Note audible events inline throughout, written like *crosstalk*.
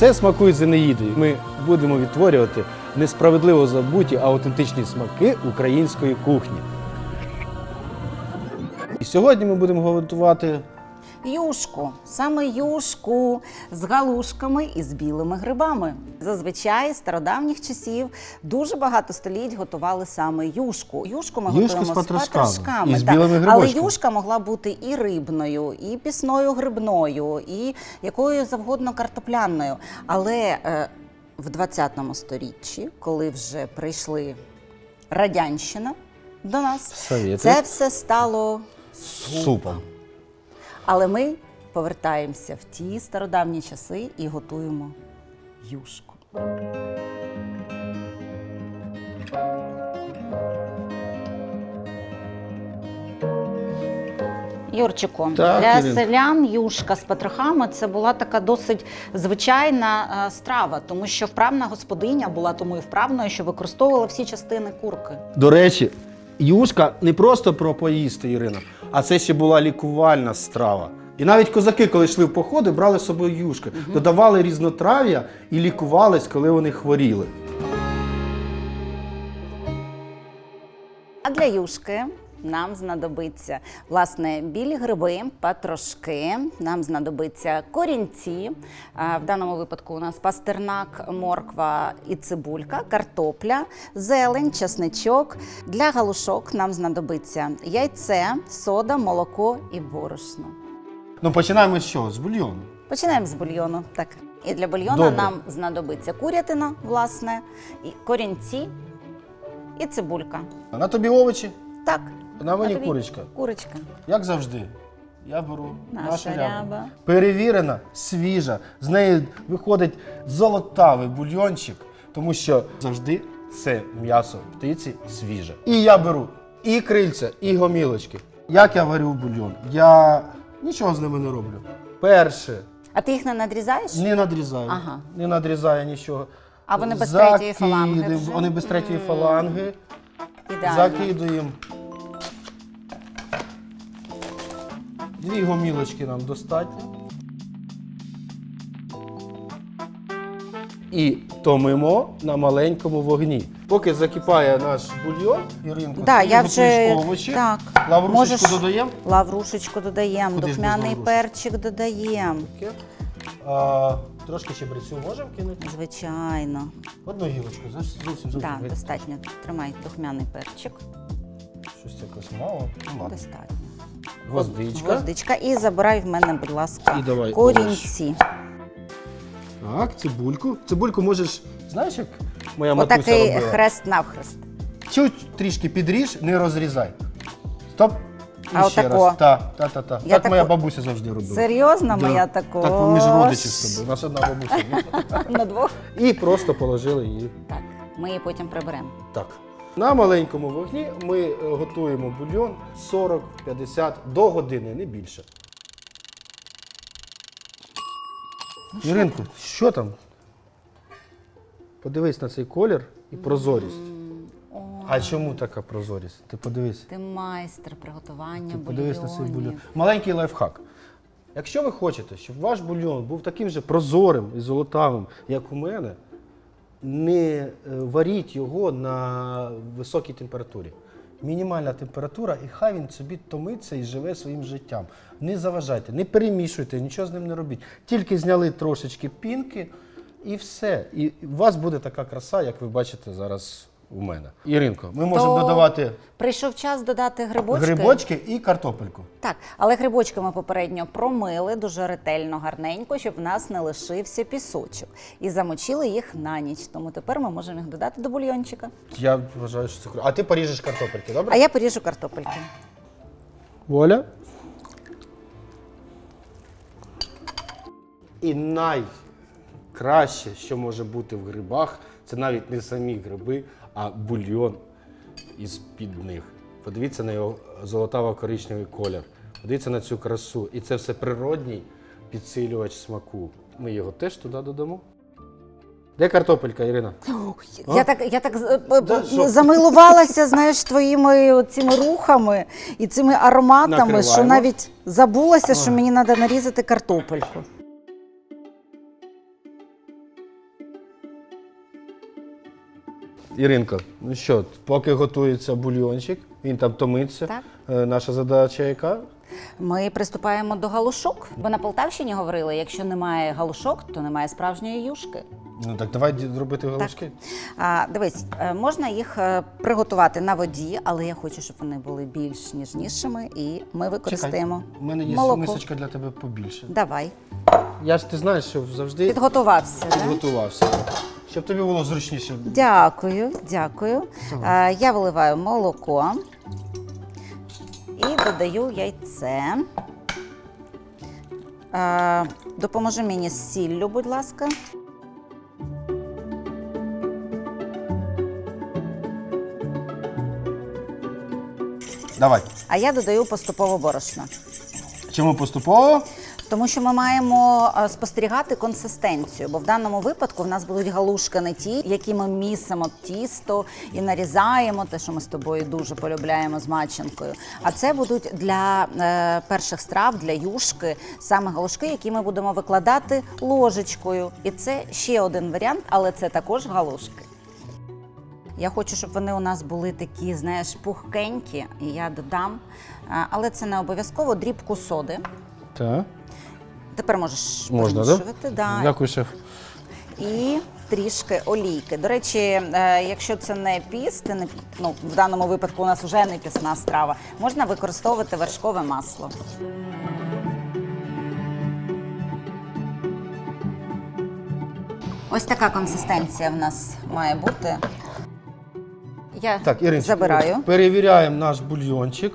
Це смакує Зенеїдою. Ми будемо відтворювати несправедливо забуті, аутентичні смаки української кухні. І сьогодні ми будемо готувати Юшку, саме юшку з галушками і з білими грибами. Зазвичай з стародавніх часів дуже багато століть готували саме юшку. Юшку ми Юшку готуємо з патрушками і з так. білими Але грибочками. юшка могла бути і рибною, і пісною грибною, і якою завгодно картопляною. Але е, в 20 сторіччі, коли вже прийшли радянщина до нас, Совєти. це все стало супом. Але ми повертаємося в ті стародавні часи і готуємо юшку. Юрчику, Так, для Ірина. селян юшка з петрохами це була така досить звичайна е, страва, тому що вправна господиня була тому і вправною, що використовувала всі частини курки. До речі, юшка не просто про поїсти, Ірина, а це ще була лікувальна страва. І навіть козаки, коли йшли в походи, брали з собою юшки, додавали різнотрав'я і лікувались, коли вони хворіли. А для юшки нам знадобиться власне білі гриби, патрошки. Нам знадобиться корінці. В даному випадку у нас пастернак, морква і цибулька, картопля, зелень, чесничок. Для галушок нам знадобиться яйце, сода, молоко і борошно. Ну починаємо з чого? З бульйону. Починаємо з бульйону. Так. І для бульйону Добре. нам знадобиться курятина, власне, і корінці і цибулька. На тобі овочі, Так. На мені тобі курочка. Курочка. Як завжди. Я беру Наша нашу рябу. ряба. Перевірена, свіжа. З неї виходить золотавий бульйончик, тому що завжди це м'ясо птиці свіже. І я беру і крильця, і гомілочки. Як я варю бульйон? Я нічого з ними не роблю. Перше, А ти їх не надрізаєш? не надрізаю. Ага. Не надрізаю нічого. А вони без третьої фаланги Закидуємо. вже? Вони без третьої фаланги. Ідеально. Закидуємо. Дві гомілочки нам достатньо. І томимо на маленькому вогні. Поки закипає наш бульйон, Іринку, Да, я вже овочі. так. Лаврушечку Можеш- додаємо. Лаврушечку додаємо, Куди ж без духмяний лаврушки? перчик додаємо. Таке. А, трошки чебрецю можемо кинути? Звичайно. Одну гілочку, зовсім зовсім. зовсім. Так, достатньо. Тримай духмяний перчик. Щось якось мало. Ну, ладно. Достатньо. Гвоздичка. Гвоздичка. І забирай в мене, будь ласка, І давай корінці. Так, цибульку. Цибульку можеш, знаєш, як моя матуся Отакий робила? хрест навхрест. Чуть трішки підріж, не розрізай. Стоп. І А ще отако? раз. Та, та, та, та. Я так моя бабуся завжди робила. Серйозно, Да. моя також? Так, ми ж родичі з тобою. У нас одна бабуся. *laughs* На двох? І просто положили її. Так, ми її потім приберемо. Так. На маленькому вогні ми е, готуємо бульйон 40-50 до години, не більше. Іринку, що там? Подивись на цей колір і прозорість. А чому така прозорість? Ти подивись. Ти майстер приготування Ти подивись на цей бульйон. бульйонів. Маленький лайфхак. Якщо ви хочете, щоб ваш бульйон був таким же прозорим і золотавим, як у мене, не е, варіть його на високій температурі. Мінімальна температура, і хай він собі томиться і живе своїм життям. Не заважайте, не перемішуйте, нічого з ним не робіть. Тільки зняли трошечки пінки і все. І у вас буде така краса, як ви бачите зараз у мене. Іринко, ми можемо То додавати Прийшов час додати грибочки. грибочки і картопельку. Так, але грибочки ми попередньо промили дуже ретельно, гарненько, щоб в нас не лишився пісочок. І замочили їх на ніч. Тому тепер ми можемо їх додати до бульйончика. Я вважаю, що це круто. А ти поріжеш картопельки, добре? А я поріжу картопельки. Воля. І найкраще, що може бути в грибах, це навіть не самі гриби, а бульйон із-під них. Подивіться на його золотаво-коричневий колір. Подивіться на цю красу. І це все природній підсилювач смаку. Ми його теж туди додамо. Де картопелька, Ірина? Я так, я так е, е, Да, замилувалася, знаєш, твоїми цими рухами і цими ароматами, що навіть забулася, що мені треба нарізати картопельку. Іринко, ну що, поки готується бульйончик, він там томиться. Так. Е, Наша задача яка? Ми приступаємо до галушок. Бо на Полтавщині говорили, якщо немає галушок, то немає справжньої юшки. Ну так давай робити галушки. А, дивись, е, можна їх е, приготувати на воді, але я хочу, щоб вони були більш ніжнішими, і ми використаємо У мене є молоко. мисочка для тебе побільше. Давай. Я ж ти знаєш, що завжди Підготувався. да? підготувався. Щоб тобі було зручніше. Дякую, дякую. Е, я виливаю молоко і додаю яйце. Е, допоможи мені з сіллю, будь ласка. Давай. А я додаю поступово борошно. Чому поступово? Тому що ми маємо е, спостерігати консистенцію, бо в даному випадку в нас будуть галушки не ті, які ми місимо тісто і нарізаємо, те, що ми з тобою дуже полюбляємо з маченкою. А це будуть для е, перших страв, для юшки, саме галушки, які ми будемо викладати ложечкою. І це ще один варіант, але це також галушки. Я хочу, щоб вони у нас були такі, знаєш, пухкенькі, і я додам. е, Але це не обов'язково дрібку соди. Так. Тепер можеш Можна, перемішувати, да? Дякую, шеф. і трішки олійки. До речі, е, якщо це не піст, не, ну, в даному випадку у нас вже не пісна страва, можна використовувати вершкове масло. Ось така консистенція в нас має бути. Я Так, Іринчик, забираю перевіряємо наш бульйончик.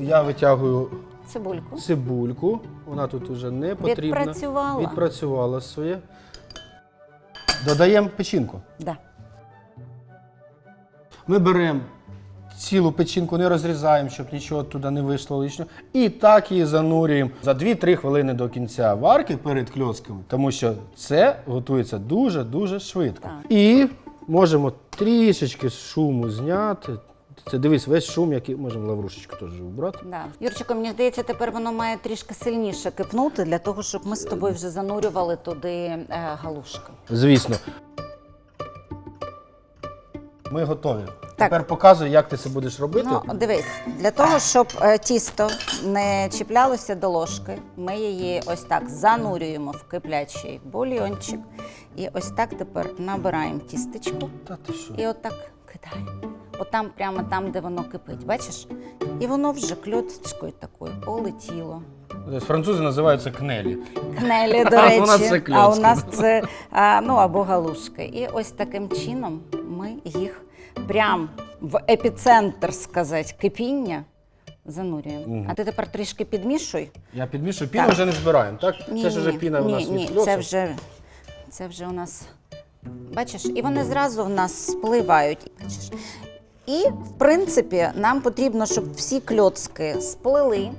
Я витягую цибульку. цибульку. Вона тут вже не потрібна. Відпрацювала. Відпрацювала своє. Додаємо печінку. Да. Ми беремо цілу печінку, не розрізаємо, щоб нічого туди не вийшло лишнього. І так її занурюємо за 2-3 хвилини до кінця варки перед кльоцками, тому що це готується дуже-дуже швидко. Так. І можемо трішечки шуму зняти. Це дивись, весь шум, який можемо лаврушечку теж убрати. Да. Юрчику, мені здається, тепер воно має трішки сильніше кипнути для того, щоб ми з тобою вже занурювали туди е, галушки. Звісно. Ми готові. Тепер показуй, як ти це будеш робити. Ну, дивись, для того, щоб е, тісто не чіплялося до ложки, ми її ось так занурюємо в киплячий бульйончик. І ось так тепер набираємо тістечко Та ти що? і отак кидаємо. Отам, прямо там, де воно кипить, бачиш? І воно вже кльоцечкою такою полетіло. Тобто Французи називають це кнелі. Кнелі, *laughs* до А речі. у нас це а у кльоцки. нас це а, ну або галушки. І ось таким чином ми їх прям в епіцентр сказати, кипіння занурюємо. А ти тепер трішки підмішуй. Я підмішую, піну Так. вже не збираємо, так? це ж вже піна у нас ні, від кльоцу. це вже, це вже у нас. Бачиш, і вони зразу в нас спливають. Бачиш? І, в принципі, нам потрібно, щоб всі кльоцки сплили.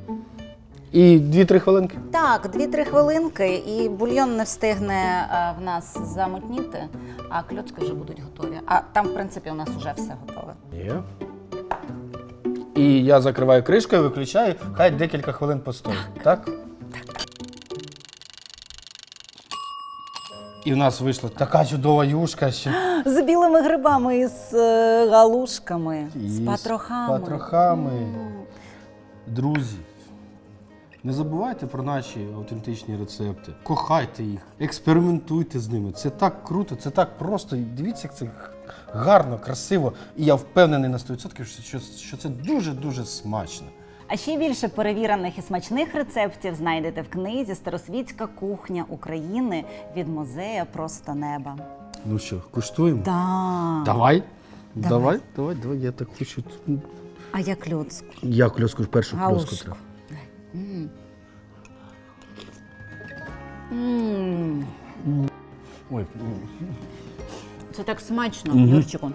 І 2-3 хвилинки. Так, 2-3 хвилинки, і бульйон не встигне е, в нас замутніти, а кльоцки вже будуть готові. А там, в принципі, у нас вже все готове. Є. І я закриваю кришкою, виключаю, хай декілька хвилин постоїть. Так? Так. І в нас вийшла така чудова юшка ще. *gasps* З білими грибами і з е, галушками, І з патрохами. З патрохами. Друзі, не забувайте про наші автентичні рецепти. Кохайте їх, експериментуйте з ними. Це так круто, це так просто. І Дивіться, як це гарно, красиво. І я впевнений на 100%, що, що, це дуже-дуже смачно. А ще більше перевірених і смачних рецептів знайдете в книзі Старосвітська кухня України від музея Просто неба. Ну що, куштуємо? Да. Давай. Давай. Давай, давай, давай, я так хочу. А я кльоцку. Я кльоску першу кльоску М, Ой, Це так смачно, Юрчику.